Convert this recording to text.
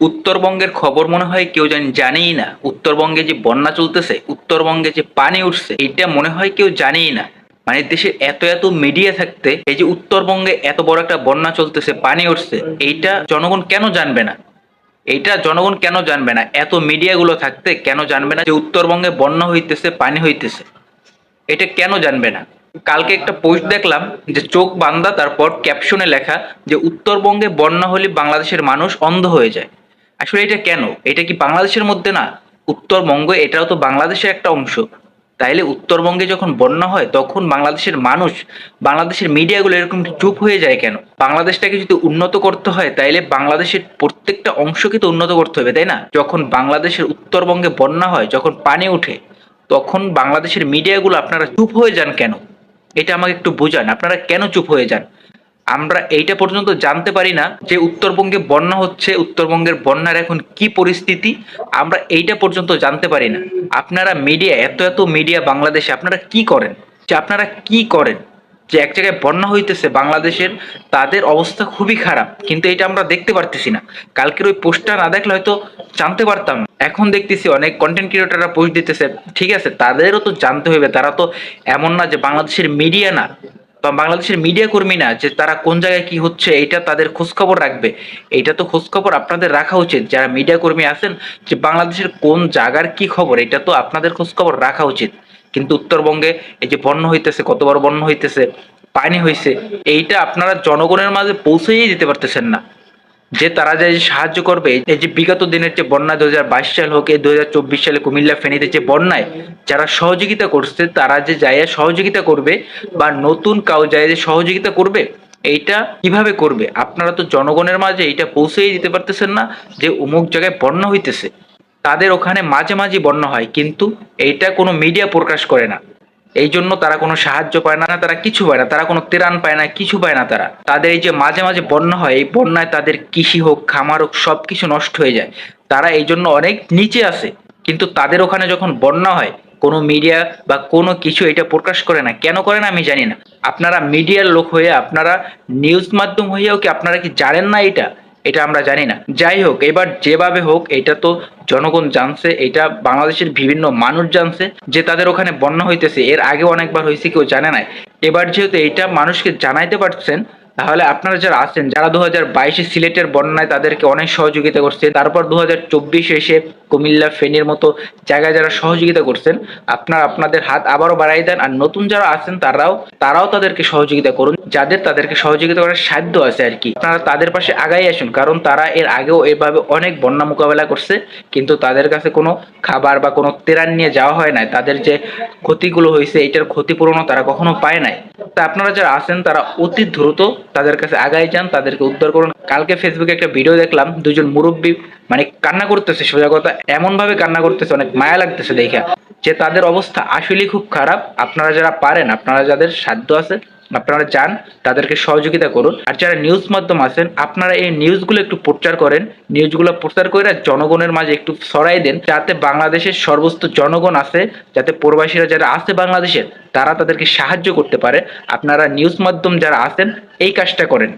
উত্তরবঙ্গের খবর মনে হয় কেউ জানি জানেই না। উত্তরবঙ্গে যে বন্যা চলতেছে, উত্তরবঙ্গে যে পানি উঠছে এটা মনে হয় কেউ জানেই না। মানে দেশের এত এত মিডিয়া থাকতে, এই যে উত্তরবঙ্গে এত বড় একটা বন্যা চলতেছে, পানি উঠছে, এইটা জনগণ কেন জানবে না? এইটা জনগণ কেন জানবে না? এত মিডিয়াগুলো থাকতে কেন জানবে না যে উত্তরবঙ্গে বন্যা হইতেছে, পানি হইতেছে? এটা কেন জানবে না? কালকে একটা পোস্ট দেখলাম যে চোখ বান্দা, তারপর ক্যাপশনে লেখা যে উত্তরবঙ্গে বন্যা হলে বাংলাদেশের মানুষ অন্ধ হয়ে যায়। আসলে এটা কেন? এটা কি বাংলাদেশের মধ্যে না? উত্তরবঙ্গ এটাও তো বাংলাদেশের একটা অংশ। তাইলে উত্তরবঙ্গে যখন বন্যা হয়, তখন বাংলাদেশের মানুষ, বাংলাদেশের মিডিয়াগুলো এরকম চুপ হয়ে যায় কেন? বাংলাদেশটাকে যদি উন্নত করতে হয়, তাইলে বাংলাদেশের প্রত্যেকটা অংশকে তো উন্নত করতে হবে, তাই না? যখন বাংলাদেশের উত্তরবঙ্গে বন্যা হয়, যখন পানি ওঠে, তখন বাংলাদেশের মিডিয়াগুলো আপনারা চুপ হয়ে যান কেন? এটা আমাকে একটু বোঝান, আপনারা কেন চুপ হয়ে যান? আমরা এইটা পর্যন্ত জানতে পারি না যে উত্তরবঙ্গে বন্যা হচ্ছে, উত্তরবঙ্গের বন্যার এখন কি পরিস্থিতি, আমরা এইটা পর্যন্ত জানতে পারি না। আপনারা মিডিয়া এত এত মিডিয়া বাংলাদেশে, আপনারা কি করেন? যে আপনারা কি করেন? যে এক জায়গায় বন্যা হইতেছে বাংলাদেশের, তাদের অবস্থা খুবই খারাপ, কিন্তু এটা আমরা দেখতে পারতেছি না। কালকের ওই পোস্টটা না দেখলে হয়তো জানতে পারতাম। এখন দেখতেছি অনেক কন্টেন্ট ক্রিয়েটাররা পোস্ট দিতেছে, ঠিক আছে? তাদেরও তো জানতে হবে তারা তো এমন না যে বাংলাদেশের মিডিয়া না। বা বাংলাদেশের মিডিয়া কর্মী না যে তারা কোন জায়গায় কি হচ্ছে এটা তাদের খোঁজখবর রাখবে। এটা তো খোঁজখবর আপনাদের রাখা উচিত। যারা মিডিয়া কর্মী আছেন, যে বাংলাদেশের কোন জায়গার কি খবর, এটা তো আপনাদের খোঁজখবর রাখা উচিত। কিন্তু উত্তরবঙ্গে এই যে বন্য হইতেছে কত বড় বন্য হইতেছে, পানি হইছে, এইটা আপনারা জনগণের মাঝে পৌঁছেই দিতে পারতেছেন না। যে তারা যে সাহায্য করবে, এই যে বিগত দিনের যে বন্যা দু হাজার বাইশ সাল হোক, এই দু হাজার চব্বিশ সালে কুমিল্লা ফেনীতে যে বন্যায় যারা সহযোগিতা করছে, তারা যে যায় সহযোগিতা করবে বা নতুন কাউ যায় যে সহযোগিতা করবে, এইটা কীভাবে করবে? আপনারা তো জনগণের মাঝে এইটা পৌঁছেই দিতে পারতেছেন না যে অমুক জায়গায় বন্যা হইতেছে। তাদের ওখানে মাঝে মাঝে বন্যা হয়, কিন্তু এইটা কোনো মিডিয়া প্রকাশ করে না। এই জন্য তারা কোনো সাহায্য পায় না তারা কিছু পায় না, তারা কোনো ত্রাণ পায় না, কিছু পায় না তারা। তাদের এই যে মাঝে মাঝে বন্যা হয়, এই বন্যায় তাদের কৃষি হোক, খামার হোক সব কিছু নষ্ট হয়ে যায়। তারা এই জন্য অনেক নিচে আসে, কিন্তু তাদের ওখানে যখন বন্যা হয়, কোনো মিডিয়া বা কোনো কিছু এটা প্রকাশ করে না। কেন করে না আমি জানি না। আপনারা মিডিয়ার লোক হয়ে, আপনারা নিউজ মাধ্যম হয়েও কি আপনারা কি জানেন না এটা? এটা আমরা জানি না। যাই হোক, এবার যেভাবে হোক, এটা তো জনগণ জানছে, এটা বাংলাদেশের বিভিন্ন মানুষ জানছে, যে তাদের ওখানে বন্যা হইতেছে। এর আগে অনেকবার হয়েছে, কেউ জানে না এবার যেহেতু এইটা মানুষকে জানাইতে পারছেন তাহলে আপনারা যারা আছেন, যারা দু হাজার বাইশে সিলেটের বন্যায় তাদেরকে অনেক সহযোগিতা করছেন তারপর দু হাজার চব্বিশে এসে কুমিল্লা, ফেনীর মতো জায়গায় যারা সহযোগিতা করছেন, আপনারা আপনাদের হাত আবারও বাড়াই দেন, আর নতুন যারা আছেন তারাও তারাও তাদেরকে সহযোগিতা করুন। যাদের তাদেরকে সহযোগিতা করার সাধ্য আছে আর কি। আপনারা তাদের পাশে আগাই আসুন, কারণ তারা এর আগেও এভাবে অনেক বন্যা মোকাবেলা করছে, কিন্তু তাদের কাছে কোনো খাবার বা কোনো তেরান নিয়ে যাওয়া হয় নাই। তাদের যে ক্ষতিগুলো হয়েছে, এটার ক্ষতিপূরণও তারা কখনো পায় নাই। তা আপনারা যারা আছেন, তারা অতি দ্রুত তাদের কাছে আগাই যান, তাদেরকে উদ্ধার করুন। কালকে ফেসবুকে একটা ভিডিও দেখলাম, দুজন মুরব্বী মানে কান্না করতেছে সোজা কথা এমন ভাবে কান্না করতেছে, অনেক মায়া লাগতেছে দেখা। যে তাদের অবস্থা আসলেই খুব খারাপ। আপনারা যারা পারেন, আপনারা যাদের সাধ্য আছে আপনারা চান, তাদেরকে সহযোগিতা করুন। আর যারা নিউজ মাধ্যম আছেন, আপনারা এই নিউজগুলো একটু প্রচার করেন। নিউজগুলো প্রচার করে জনগণের মাঝে একটু সরাই দেন, যাতে বাংলাদেশের সর্বস্ত জনগণ আছে, যাতে প্রবাসীরা যারা আছে বাংলাদেশের তারা তাদেরকে সাহায্য করতে পারে। আপনারা নিউজ মাধ্যম যারা আছেন, এই কাজটা করেন।